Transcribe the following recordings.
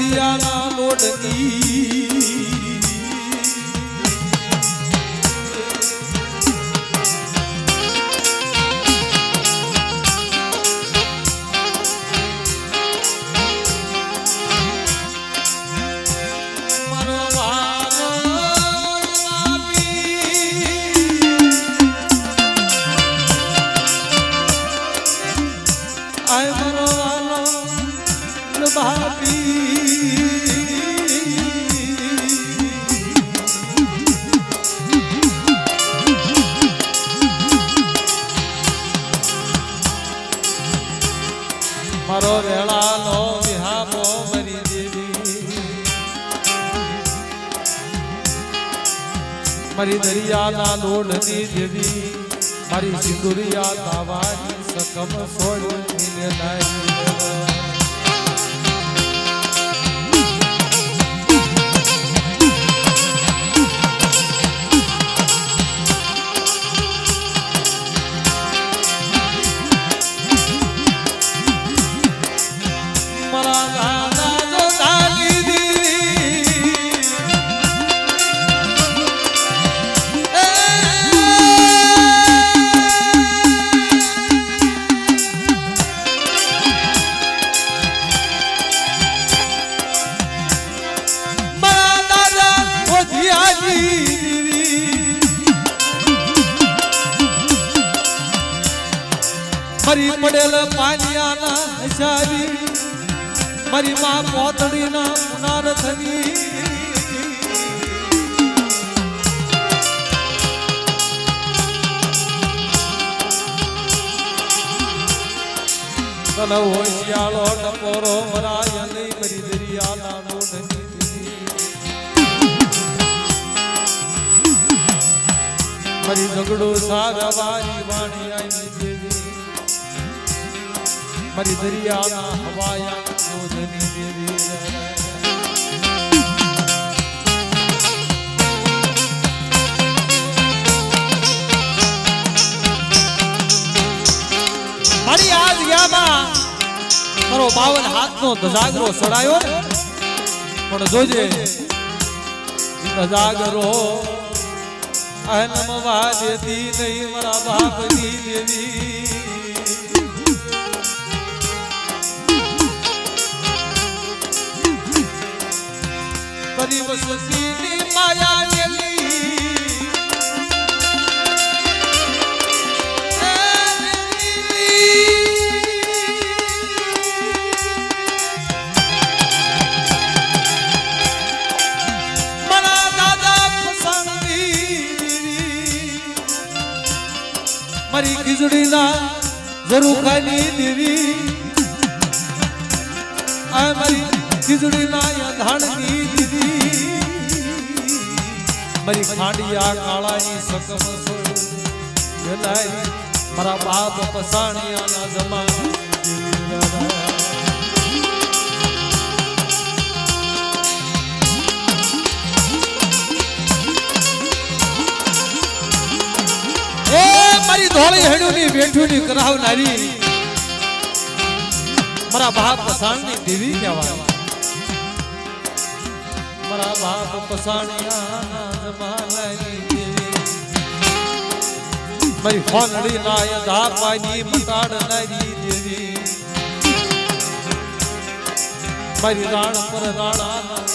આય મારી મારો વેળાનો વિહામો મરી દેવી. મારી દરિયાના લોઢની દેવી મારી સિંદુરિયા તાવાની સકમ સોળ મિલે તને હોશિયાળો ટપોરો મરાય નહીં મરી દરિયાના દીદી. મારી ઝઘડો સારવારી વાણી આવી મારી દરિયાના હવાયા લોઢની દેવી મારી આ જગ્યામાં મારો બાવન હાથનો ધજાગરો સડાયો. ને પણ જોજે, ધજાગરો અનમવા દેતી નહીં, મારા બાપની દેવી. પરિવસતી માયા મારી ખીચડીના જરૂર ખાની દેવી. આ મારી ખીચડીના ધાણની દીદી મારી ખાંડિયા કાળાની સકમ સોળ વેલાઈ મારા બાપ પસાણિયાના જમાના ધોળી હેડુની બેઠુની કરાવનારી મારા બાપ પસાણની દેવી કહેવાય. મારા બાપ પસાણિયા જમાનાની દેવી. મારી ફોનડી નાય ધાપાની મટાડનારી દેવી. મારી રાણ પર રાણાના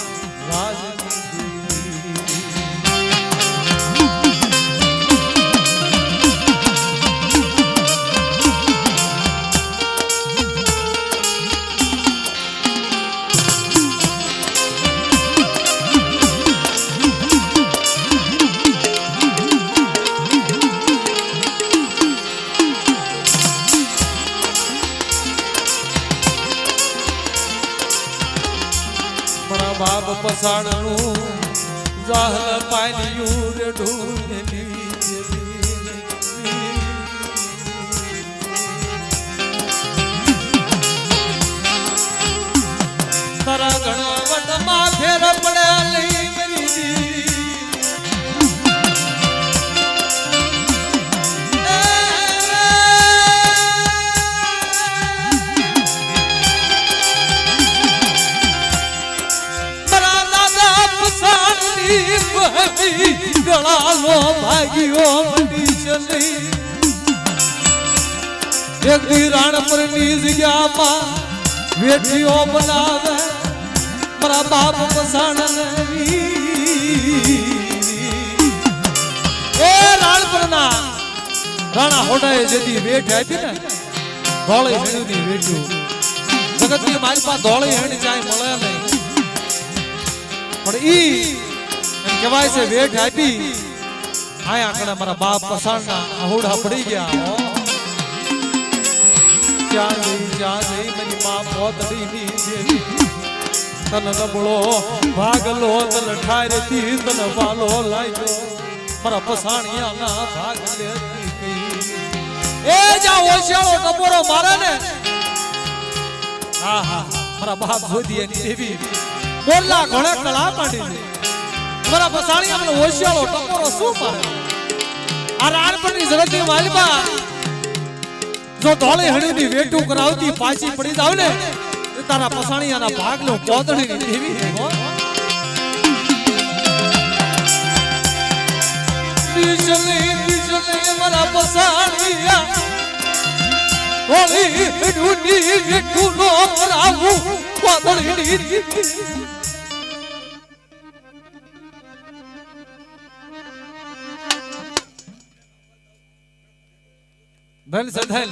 ગણવટમાં ફેર પડે લઈ મેરી દી. મારા દાદા પસાણની બહેવી ગળાલો ભાગ્યો મંડી ચલી એક દી રાણપુરની જગ્યામાં વેઠીઓ બનાવે મારા બાપ પસાણ એ રાણપુરના રાણા હોડાએ જેથી વેઠ આપી ને, ધોળી હેણીની વેઠ્યું જગતની મારી પાસે ધોળી હેણી ચાય મળે નહીં. પણ ઈ એમ કહેવાય છે વેઠ આપી. આયા આગળ મારા બાપ પસાણના આહુડા પડી ગયા. હો. જ્યાં મારી માં પોતડીની દેવી તન નબળો ભાગલો, તન ઠારતી તન વાલો લાગ્યો. મારા પસાણિયાના ભાગ લેતી કઈ એ જા ઓશિયાળો ટપોરો મારે ને. હા મારા બાપ જોદીએની દેવી બોલા ઘણા કળા પાડી મારા પસાણિયા મને ઓશિયાળો ટપોરો શું મારે આ રાણપણની જગતની માલિકા જો ધોળે હણીની વેટું કરાવતી પાછી પડી જાવ ને તારા પસાણિયાના ભાગનો કોદડીની દેવી. મારા પસાણિયા. ધોળી હણીની વેટું નો કોદડીની દેવી ધન સધન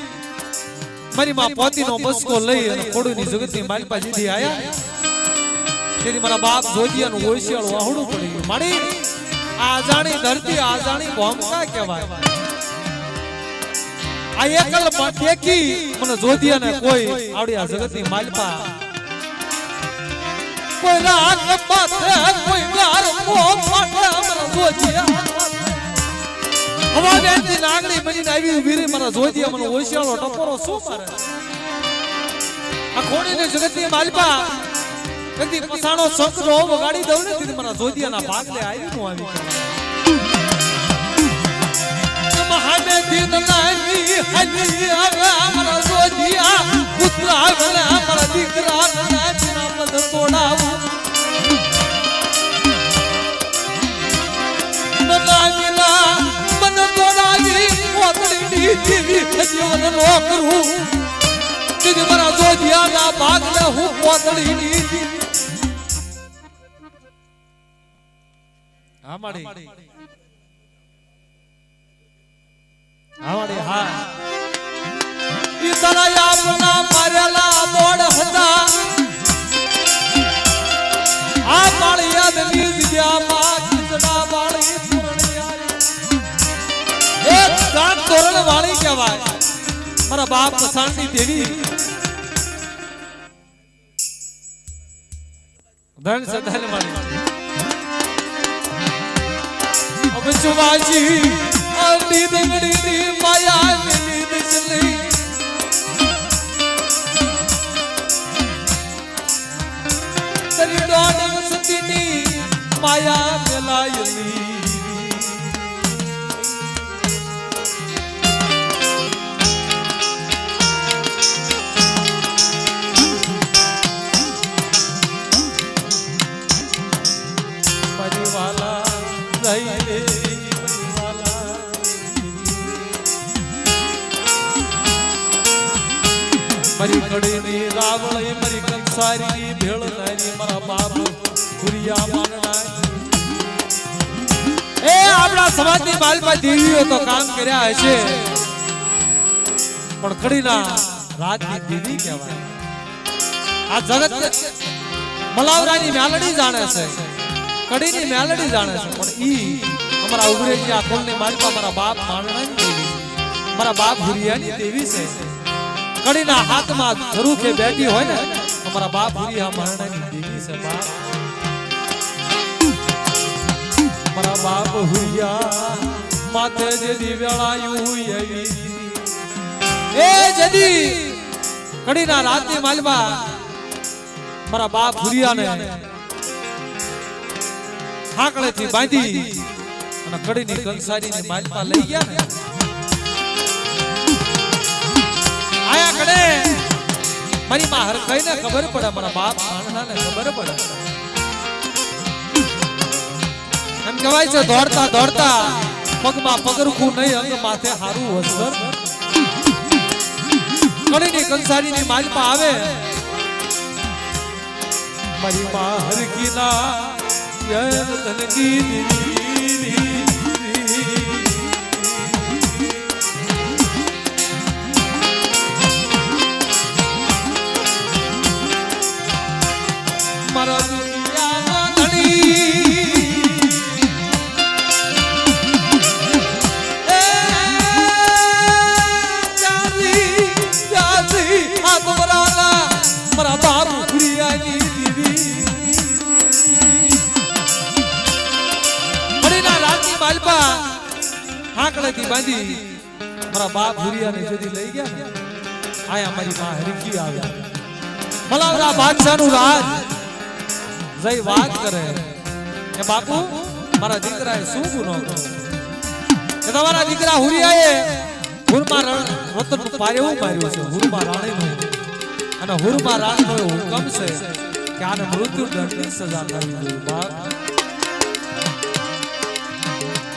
મારી માં પોતીનો બસકો લઈ અને ખોડુની જગતની મારી પાસે જેથી આયા તેથી મારા બાપ જોધિયાનું ઓશિયાળું આહડું પડી મારી આ જાણી ધરતી આ જાણી ભોમકા કહેવાય? આ એકલ ટેકી મને જોધિયાને કોઈ આવડી આ જગતની માલપા. કોઈ રાગ બનીને આવી રહી મારા જોઈતી મને ઓશિયાળો ટપોરો શું મારે? આ ખોડી ને જગતની માલપા કદી પસાણો સંકરો વગાડી દઉં ને તેથી મારા જોઈતીના ભાગલે આવી હું આવી મહાને દિન નાની હલી આવે મારા જોઈતીયા પુત્ર આવે મારા દીકરા નાના પદ તોડાવું. મારા જોધિયાના ભાગને હું મોતડીની હા, માડી. હા માડી, હા. ઈ મોડ હતા. આ પાળી યાદની જગ્યામાં કિતના વાળી પૂર્ણિયા એક ગામ તોરણ વાળી કહેવાય. મારા બાપ શાંતિ દેવી. ધન સધન વાળી હવે ચુવાજી આંડી દંગડી ની માયા મિલી દિસલી તરી દોડન સતીની મારી કડીની રાવળી, મારી કંસારી ભેળ નારી મારા બાપ પુરિયા માનના એ આપણા સમાજની બાલપા દેવીઓ તો કામ કર્યા હશે. પણ કડીના રાજની દેવી કહેવાય. આ જગત મલાવરાની મેલડી જાણે છે. કડીની મેલડી જાણે છે. પણ ઈ અમારા ઉગરેજી આ કુળની માલિકા મારા બાપ મારણાની દેવી મારા બાપ હુરિયાની દેવી છે. કડીના હાથમાં ધરુખે બેઠી હોય ને, અમારા બાપ હુરિયા મારણાની દીકરી છે બાપ. મારા બાપ હુરિયા માથે જેદી વેળાયું એવી. એ જદી કડીના રાતની માલમાં મારા બાપ હુરિયાને હાકળેથી બાંધી અને કડીની કંસારીની માલમાં લઈ ગયા ને. મારી માં હરખાઈ ને ખબર પડે, મારા બાપ માણસાને ખબર પડે. એમ કહેવાય છે, દોડતા દોડતા, પગમાં પગરખું નહીં, અંગ માથે હારું વસ્ત્ર. કડીની કંસારીની માલપા આવે. મારી માં હરકી ના ધનકી દીદી માલપા હાંકળેથી બાંધી મારા બાપ ગુડિયાને સુધી લઈ ગયા આયા મારી માં હરકી આવ્યા મલાવરા બાદશાહનું રાજ જય વાત કરે. કે બાપુ, મારા દીકરાએ શું ગુનો કર્યો? કે તમારા દીકરા હુરિયાએ હુરમા રણ રતન પારેવું માર્યું છે? હુરમા રાણીનું અને હુરમા રાણીનો હુકમ છે કે આને મૃત્યુ દંડની સજા થવી જોઈએ બાપ.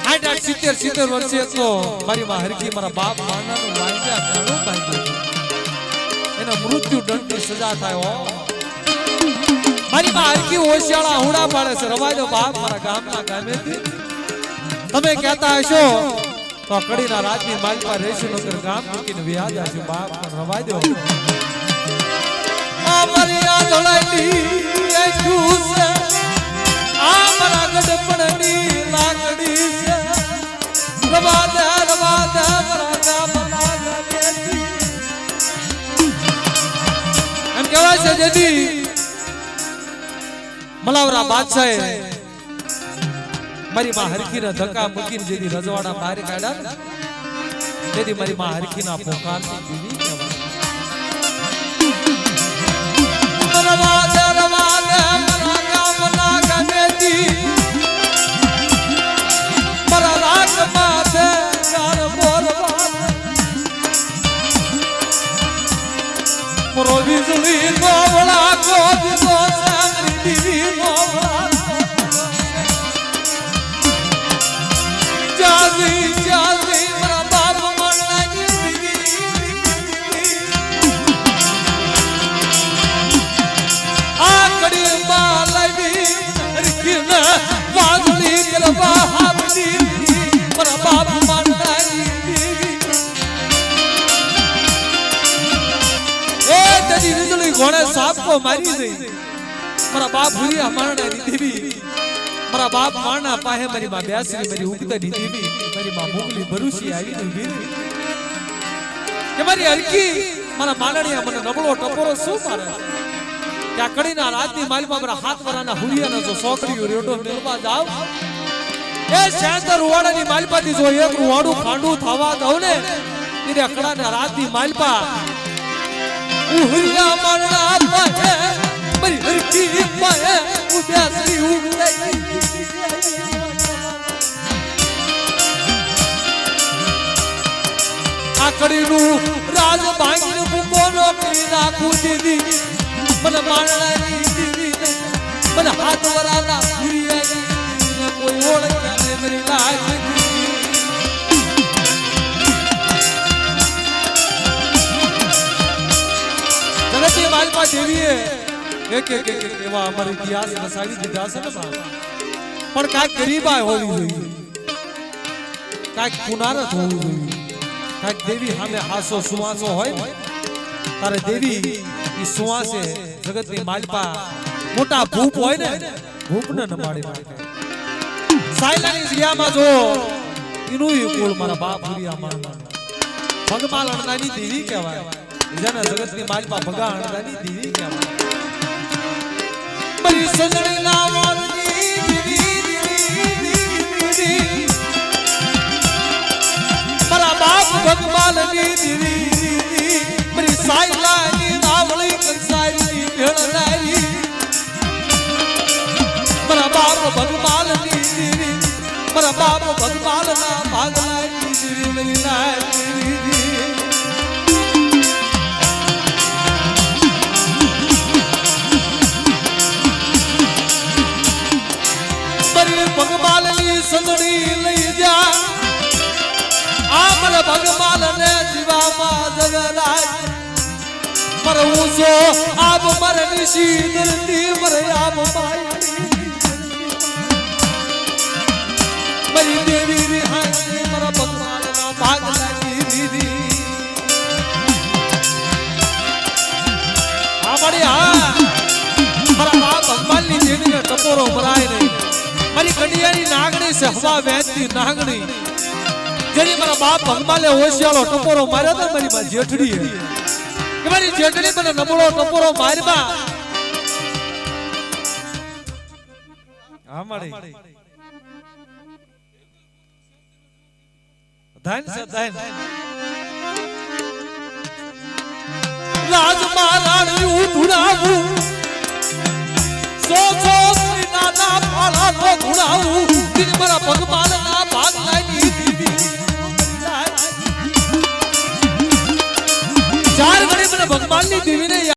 આઠ આઠ સિત્તેર સિત્તેર વર્ષે તો મારી માં હરકી મારા બાપ માનાનું વાંચ્યા ઘણું બાંધ્યું એને મૃત્યુ દંડની સજા થાય, હો. મારી માં હરકી ઓશિયાળા હુડા પાડે છે રવાય દો બાપ મારા ગામના ગામેથી તમે કહેતા હશો, તો કડીના રાજની માલપા રહેશે, નોકર ગામ મૂકીને વ્યાજ આવશે બાપ, પણ રવાય દો આ મારી આ ધોળાઈની એ છે. આ મારા ગડપણની લાકડી છે રવા દે મારા ગામના. એમ કહેવાય છે, જેથી મલાવરા બાદશાહે મારી માં હરખીના ધક્કા મૂકીને જેથી રજવાડા બહાર કાઢ્યા તેથી મારી માં હરખીના પોકારની દીવી વીજળી ઘોડે સાપકો મારી દઈ મારા બાપ ભૂરિયા મારણાની દેવી મારા બાપ મારના પાહે મારી માં બેસરી મારી ઉગતાની દેવી મારી માં મોગલી ભરૂસી આવી ને વીર કે મારી હરકી મારા માનણીયા મને નબળો ટપોરો શું મારે? કે આ કડીના રાતની માલમાં મારા હાથ વરાના હુરિયાનો જો સોકરીઓ રેડો મેળવા જાવ? એ શેતર વાડાની માલપાથી જો એક વાડું ખાંડું થવા દઉં ને, ત્યારે કડાના રાતની માલપા ઉહલા મરણા પાહે મારી હરકી પાહે ઉભ્યા શ્રી ઉગતાઈ આકડીનું રાજ ભાંગીને મૂકો નો કરી નાખું હાથ વરાના કોઈ ઓળખ્યા ને મારી લાગી દેવીએ એક ઇતિહાસ વસાવી દીધા છે ને. પણ કાંઈક ગરીબાઈ હોવી જોઈએ. કાંઈક કુનારત હોવું જોઈએ. કાંઈક દેવી સામે હાસો સુવાસો હોય તારે દેવી એ સુવાસે જગતની માલપા મોટા ભૂપ હોય ને, ભૂપને નમાડી. નાખે સાયલાની જગ્યામાં જો, એનું કુળ મારા બાપ ભૂરિયા ભગમાલ અણદાની દેવી કહેવાય. જેને જગતની માલપા ભગા અણદાની દેવી કહેવાય મારી સજણી ના વાલની દેવી, દેવી. મારા બાપ ભગવાનની દેવી દીદી મારી સાયલાની નાવળી કંસારીની ભેળનારી. મારા બાપ ભગવાનની દીદી મારા બાપ ભગવાનના ભાગલાની દીદી મારી સંદડી લઈ જા. આ ભગવાન ને જીવામાં જગરાજ પર ઊંચો આબ મર નિશી દરતી મર આબ મારી દેવી રિહાઈ મર ભગવાન ના ભાગ લાગી દીધી હા મારી હા મારા ની ભગવાનની દેવીને ટપોરો ભરાય નહીં. મારી કડિયાની નાગણી છે, હવા વહેતી નાગણી. જેની મારા બાપ ભગવાને હોશિયાળો ટપોરો માર્યો તો મારી માં જેઠડી મારી જેઠડી મને નબળો ટપોરો ધન રાજ મારા સો નાના ફાળા નો ધુણાવું દિન મારા ભગવાનના ભાગ લાગી ચાર ઘડી મને ભગવાનની દેવીને